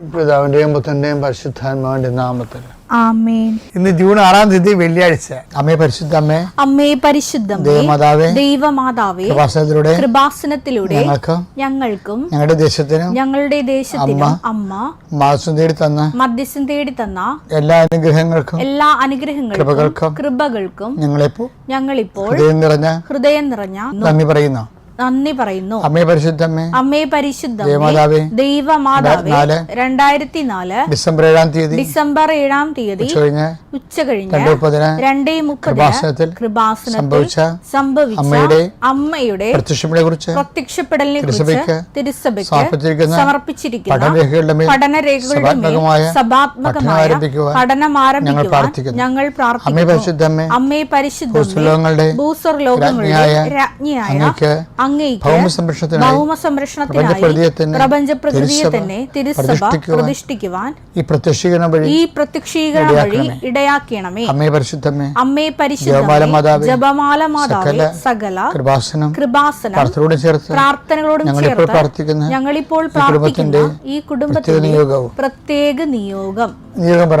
പിതാവിന്റെയും പുത്രന്റെയും പരിശുദ്ധാത്മാവിന്റെ നാമത്തിൽ. ആമേൻ. ഇന്ന് ജൂൺ ആറാം തീയതി വെള്ളിയാഴ്ച. അമ്മേ പരിശുദ്ധ അമ്മേ അമ്മേ പരിശുദ്ധം ദേവമാതാവേ ദൈവമാതാവേ കൃപാസനത്തിലൂടെ കൃപാസനത്തിലൂടെ ഞങ്ങൾക്കും ഞങ്ങൾക്കും ഞങ്ങളുടെ ദേശത്തിനും ഞങ്ങളുടെ ദേശത്തിനും അമ്മ മാസം തേടി തന്ന മധ്യസ്ഥം തേടി തന്ന എല്ലാ അനുഗ്രഹങ്ങൾക്കും എല്ലാ അനുഗ്രഹങ്ങൾക്കും കൃപകൾക്കും കൃപകൾക്കും ഞങ്ങളിപ്പോ ഞങ്ങളിപ്പോൾ ഹൃദയം നിറഞ്ഞ ഹൃദയം നിറഞ്ഞ നന്ദി പറയുന്നു. നന്ദി പറയുന്നു. അമ്മേ പരിശുദ്ധ അമ്മേ പരിശുദ്ധ ദേവമാതാവേ ദൈവമാതാവേ രണ്ടായിരത്തി നാല് ഡിസംബർ ഏഴാം തീയതി ഡിസംബർ ഏഴാം തീയതി ഉച്ച കഴിഞ്ഞ് രണ്ടേ മുപ്പതിന് കൃപാസനത്തിൽ സംഭവിച്ച അമ്മയുടെ പ്രത്യക്ഷങ്ങളെ കുറിച്ച് പ്രത്യക്ഷപ്പെടലിനെ കുറിച്ച് തിരുസഭയ്ക്ക് സമർപ്പിച്ചിരിക്കുന്ന പഠനരേഖകളുടെ സഭാത്മകമായ പഠനം ആരംഭിക്കുവാൻ പ്രാർത്ഥിക്കുന്നു. ഞങ്ങൾ പ്രാർത്ഥിക്കുന്നു അമ്മേ അമ്മേ പരിശുദ്ധ ഭൂസ്വലോകങ്ങളുടെ ഭൂസ്വർ ലോകങ്ങളുടെ രാജ്ഞിയായ അങ്ങേക്ക് ഭൗമ സംരക്ഷണത്തിനായി പ്രപഞ്ച പ്രകൃതിയെ തന്നെ തിരുസഭ പ്രതിഷ്ഠിക്കുവാൻ ഈ പ്രത്യക്ഷീകരണം വഴി ഈ പ്രത്യക്ഷീകരണം വഴി ഇടയാക്കണമേ. അമ്മേ പരിശുദ്ധമേ അമ്മേ പരിശുദ്ധമേ ജപമാല മാതാവേ സകല കൃപാസനം കൃപാസനം പ്രാർത്ഥനയോട് ചേർത്ത് പ്രാർത്ഥനകളോടും ഞങ്ങളിപ്പോൾ ഞങ്ങൾ പ്രാർത്ഥിക്കുന്ന ഞങ്ങളിപ്പോൾ ഈ പ്രാർത്ഥിക്കുന്ന ഈ കുടുംബത്തിന്റെ പ്രത്യേക നിയോഗം. നിയോഗം പറ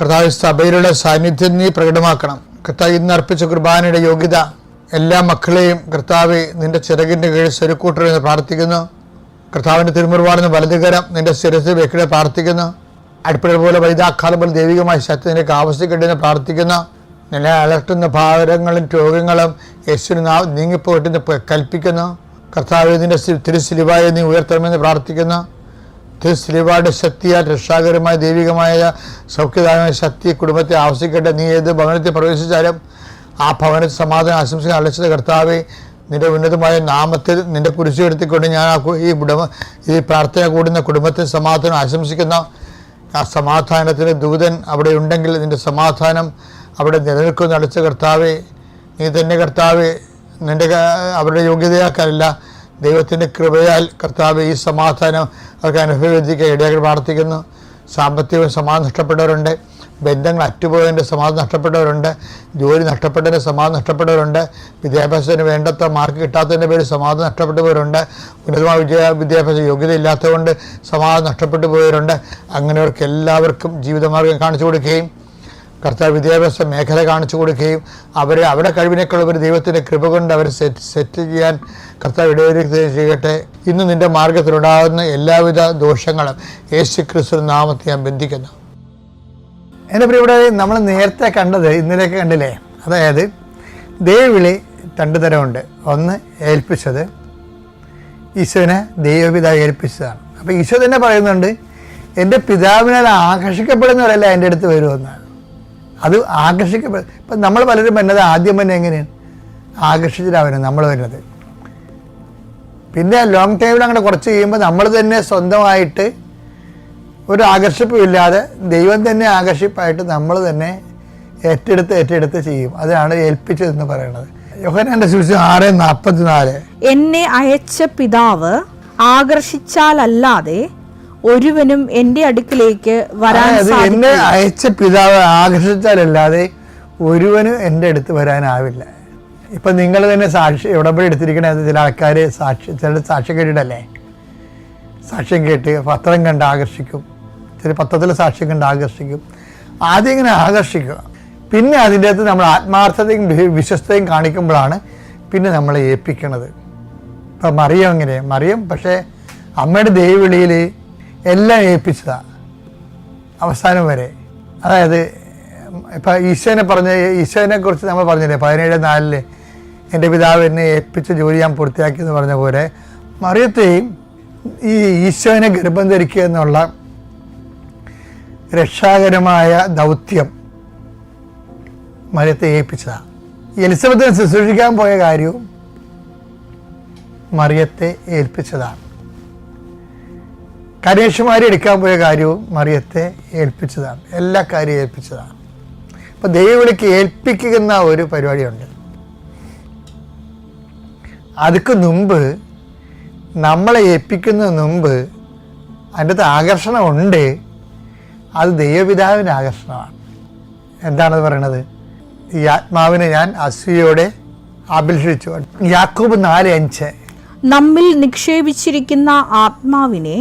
കർത്താവ് സഭയിലുള്ള സാന്നിധ്യം നീ പ്രകടമാക്കണം. കർത്താവ് ഇന്ന് അർപ്പിച്ച കുർബാനയുടെ യോഗ്യത എല്ലാ മക്കളെയും കർത്താവ് നിന്റെ ചിറകിന്റെ കീഴിൽ സ്വരുക്കൂട്ടരെന്ന് പ്രാർത്ഥിക്കുന്നു. കർത്താവിന്റെ തിരുമുറുപാടുന്ന വലതുകരം നിന്റെ ശിരസ് വെക്കിടെ പ്രാർത്ഥിക്കുന്നു. അടുപ്പിട പോലെ വൈദാഖാലം പോലെ ദൈവികമായ ശക്തി നിനക്ക് പ്രാർത്ഥിക്കുന്നു. നിന്നെ അലട്ടുന്ന ഭാരങ്ങളും രോഗങ്ങളും യേശുവിന് നാ- നീങ്ങിപ്പോട്ടെന്ന് പ- കൽപ്പിക്കുന്നു. കർത്താവ് നിന്റെ തിരുസിലിവായി നീ ഉയർത്തണമെന്ന് പ്രാർത്ഥിക്കുന്നു. തിരുസ്ലിവായുടെ ശക്തിയാൽ രക്ഷാകരമായ ദൈവികമായ സൗഖ്യദായമായ ശക്തി കുടുംബത്തെ ആവശ്യിക്കട്ടെ നീ ഏത് ഭവനത്തിൽ പ്രവേശിച്ചാലും ആ ഭവനത്തിൽ സമാധാനം ആശംസിക്കാൻ അലച്ചത് കർത്താവെ നിന്റെ ഉന്നതമായ നാമത്തിൽ നിന്റെ കുരിശു എടുത്തിക്കൊണ്ട് ഞാൻ ആ ഈ കുടുംബ ഈ പ്രാർത്ഥന കൂടുന്ന കുടുംബത്തിൽ സമാധാനം ആശംസിക്കുന്ന ആ സമാധാനത്തിന് ദൂതൻ അവിടെ ഉണ്ടെങ്കിൽ നിന്റെ സമാധാനം അവിടെ നിലനിൽക്കുന്ന അടച്ച കർത്താവെ നീ തന്നെ കർത്താവെ നിന്റെ അവരുടെ യോഗ്യതയാക്കാനല്ല ദൈവത്തിന്റെ കൃപയാൽ കർത്താവ് ഈ സമാധാനം അവർക്ക് അനുഭവിക്കാൻ ഇടയാക്കി പ്രാർത്ഥിക്കുന്നു. സാമ്പത്തിക സമാധാനം നഷ്ടപ്പെട്ടവരുണ്ട്. ബന്ധങ്ങൾ അറ്റുപോയതിന്റെ സമാധാനം നഷ്ടപ്പെട്ടവരുണ്ട്. ജോലി നഷ്ടപ്പെട്ടതിന്റെ സമാധാനം നഷ്ടപ്പെട്ടവരുണ്ട്. വിദ്യാഭ്യാസത്തിന് വേണ്ടത്ര മാർക്ക് കിട്ടാത്തതിന്റെ പേര് സമാധാനം നഷ്ടപ്പെട്ടവരുണ്ട് ഉന്നതമായ വിദ്യാ വിദ്യാഭ്യാസ യോഗ്യത ഇല്ലാത്തതുകൊണ്ട് സമാധാനം നഷ്ടപ്പെട്ടു പോയവരുണ്ട് അങ്ങനെയവർക്ക് എല്ലാവർക്കും ജീവിതമാർഗം കാണിച്ചു കൊടുക്കുകയും കർത്താവ് വിദ്യാഭ്യാസ മേഖല കാണിച്ചു കൊടുക്കുകയും അവരെ അവരുടെ കഴിവിനേക്കാൾ ഒരു ദൈവത്തിന്റെ കൃപ കൊണ്ട് അവരെ സെറ്റ് സെറ്റ് ചെയ്യാൻ കർത്താവ് ഇടവരുത്തുകയും ചെയ്യട്ടെ. ഇന്ന് നിന്റെ മാർഗത്തിലുണ്ടാകുന്ന എല്ലാവിധ ദോഷങ്ങളും യേശു ക്രിസ്തു നാമത്തെ ഞാൻ ബന്ധിക്കുന്നു. എന്റെ പ്രിയവിടെ നമ്മൾ നേരത്തെ കണ്ടത് ഇന്നലെയൊക്കെ കണ്ടില്ലേ? അതായത് ദൈവവിളി രണ്ട് തരമുണ്ട് ഒന്ന് ഏൽപ്പിച്ചത് ഈശോനെ ദൈവപിതാവ് ഏൽപ്പിച്ചതാണ്. അപ്പോൾ ഈശോ തന്നെ പറയുന്നുണ്ട് എന്റെ പിതാവിനാൽ ആകർഷിക്കപ്പെടുന്നവരല്ല എന്റെ അടുത്ത് വരുമെന്നാണ്. അത് ആകർഷിക്കപ്പെടും ഇപ്പം നമ്മൾ പലരും വരുന്നത് ആദ്യം തന്നെ എങ്ങനെയാണ്? ആകർഷിച്ചിട്ടാണ് നമ്മൾ വരുന്നത്. പിന്നെ ലോങ് ടൈമിൽ അങ്ങനെ കുറച്ച് കഴിയുമ്പോൾ നമ്മൾ തന്നെ സ്വന്തമായിട്ട് ഒരു ആകർഷിപ്പില്ലാതെ ദൈവം തന്നെ ആകർഷിപ്പായിട്ട് നമ്മൾ തന്നെ ഏറ്റെടുത്ത് ഏറ്റെടുത്ത് ചെയ്യും. അതാണ് ഏൽപ്പിച്ചതെന്ന് പറയുന്നത്. യോഹനാന്റെ സുവിശേഷം ആറ് നാൽപ്പത്തിനാല് എന്നെ അയച്ച പിതാവ് ആകർഷിച്ചാലല്ലാതെ ഒരുവനും എന്റെ അടുക്കിലേക്ക് വരാൻ എന്നെ അയച്ച പിതാവ് ആകർഷിച്ചാലല്ലാതെ ഒരുവനും എന്റെ അടുത്ത് വരാനാവില്ല. ഇപ്പം നിങ്ങൾ തന്നെ സാക്ഷി എവിടെ പോയി എടുത്തിരിക്കണേ? ചില ആൾക്കാർ സാക്ഷി ചില സാക്ഷ്യം കേട്ടിട്ടല്ലേ? സാക്ഷ്യം കേട്ട് പത്രം കണ്ട് ആകർഷിക്കും. ചില പത്രത്തിൽ സാക്ഷ്യം കണ്ട് ആകർഷിക്കും. ആദ്യം ഇങ്ങനെ ആകർഷിക്കുക. പിന്നെ അതിന്റെ അകത്ത് നമ്മൾ ആത്മാർത്ഥതയും വിശ്വസ്തയും കാണിക്കുമ്പോഴാണ് പിന്നെ നമ്മളെ ഏൽപ്പിക്കണത്. ഇപ്പം മറിയം എങ്ങനെ? മറിയം പക്ഷേ അമ്മയുടെ ദൈവവിളിയിൽ എല്ലാം ഏൽപ്പിച്ചതാണ് അവസാനം വരെ. അതായത് ഇപ്പം ഈശോനെ പറഞ്ഞ ഈശോനെ കുറിച്ച് നമ്മൾ പറഞ്ഞില്ലേ പതിനേഴ് നാലിൽ എന്റെ പിതാവ് എന്നെ ഏൽപ്പിച്ച ജോലി ഞാൻ പൂർത്തിയാക്കി എന്ന് പറഞ്ഞ പോലെ മറിയത്തെയും ഈ ഈശോനെ ഗർഭം ധരിക്കുക എന്നുള്ള രക്ഷാകരമായ ദൗത്യം മറിയത്തെ ഏൽപ്പിച്ചതാണ് എലിസബത്തിനെ ശുശ്രൂഷിക്കാൻ പോയ കാര്യവും മറിയത്തെ ഏൽപ്പിച്ചതാണ് കനേഷുമാരി എടുക്കാൻ പോയ കാര്യവും മറിയത്തെ ഏൽപ്പിച്ചതാണ്. എല്ലാ കാര്യവും ഏൽപ്പിച്ചതാണ്. അപ്പം ദൈവവിളിക്ക് ഏൽപ്പിക്കുന്ന ഒരു പരിപാടിയുണ്ട്. അതിക്ക് മുമ്പ് നമ്മളെ ഏൽപ്പിക്കുന്ന മുമ്പ് അതിന്റെ ആകർഷണമുണ്ട്. അത് ദൈവപിതാവിന്റെ ആകർഷണമാണ്. എന്താണത് പറയണത്? ഈ ആത്മാവിനെ ഞാൻ അസൂയോടെ അഭിലഷിച്ചു യാക്കൂബ് നാല് അഞ്ച് നമ്മിൽ നിക്ഷേപിച്ചിരിക്കുന്ന ആത്മാവിനെ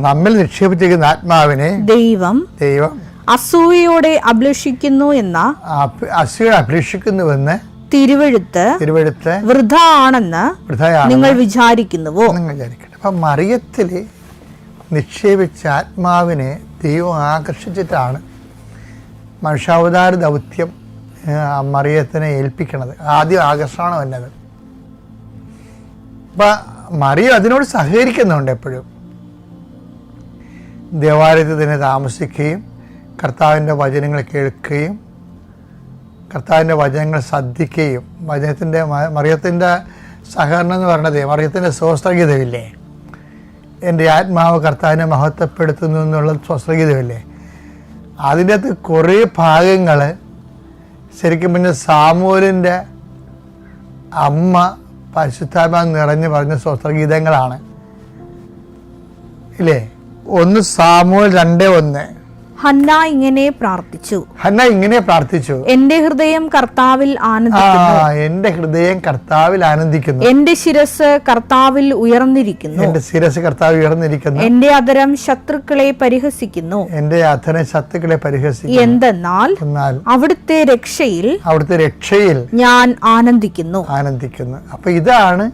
നമ്മിൽ നിക്ഷേപിച്ചിരിക്കുന്ന ആത്മാവിനെ ദൈവം ദൈവം അസൂയയോടെ അഭിലഷിക്കുന്നു എന്ന അസൂയോടെ അസൂയ അഭിലഷിക്കുന്നുവെന്ന് തിരുവഴുത്ത് തിരുവഴുത്ത് വൃഥ ആണെന്ന് നിങ്ങൾ വിചാരിക്കുന്നുവോ? നിങ്ങൾ വിചാരിക്കട്ടെ. അപ്പം മറിയത്തിൽ നിക്ഷേപിച്ച ആത്മാവിനെ ദൈവം ആകർഷിച്ചിട്ടാണ് മനുഷ്യാവതാര ദൗത്യം മറിയത്തിനെ ഏൽപ്പിക്കണത്. ആദ്യം ആകർഷണം വന്നത് അപ്പം മറിയം അതിനോട് സഹകരിക്കുന്നുണ്ട് എപ്പോഴും. ദേവാലയത്തിൽ തന്നെ താമസിക്കുകയും കർത്താവിന്റെ വചനങ്ങൾ കേൾക്കുകയും കർത്താവിന്റെ വചനങ്ങൾ ശ്രദ്ധിക്കുകയും വചനത്തിന്റെ മറിയത്തിന്റെ സഹകരണം എന്ന് പറയണത് മറിയത്തിന്റെ സ്വസ്ത്രഗീതമില്ലേ? എന്റെ ആത്മാവ് കർത്താവിനെ മഹത്വപ്പെടുത്തുന്നു എന്നുള്ള സ്വസ്ത്രഗീതമില്ലേ? അതിന്റെ അകത്ത് കുറേ ഭാഗങ്ങൾ ശരിക്കും പിന്നെ സാമൂലിന്റെ അമ്മ പരിശുദ്ധാത്മാ നിറഞ്ഞു പറഞ്ഞ സ്വസ്ത്രഗീതങ്ങളാണ് ഇല്ലേ? ഒന്ന് സാമൂഹ്യ രണ്ട് ഒന്ന്. ഹന്ന ഇങ്ങനെ പ്രാർത്ഥിച്ചു. ഹന്ന ഇങ്ങനെ പ്രാർത്ഥിച്ചു. എന്റെ ഹൃദയം കർത്താവിൽ ആനന്ദിക്കുന്നു. എന്റെ ഹൃദയം കർത്താവിൽ ആനന്ദിക്കുന്നു. എന്റെ ശിരസ് കർത്താവിൽ ഉയർന്നിരിക്കുന്നു. എന്റെ ശിരസ് കർത്താവ് ഉയർന്നിരിക്കുന്നു. എന്റെ അതരം ശത്രുക്കളെ പരിഹസിക്കുന്നു. എന്റെ അധരം ശത്രുക്കളെ പരിഹസിക്കുന്നു. എന്തെന്നാൽ അവിടുത്തെ രക്ഷയിൽ അവിടുത്തെ രക്ഷയിൽ ഞാൻ ആനന്ദിക്കുന്നു. ആനന്ദിക്കുന്നു. അപ്പൊ ഇതാണ്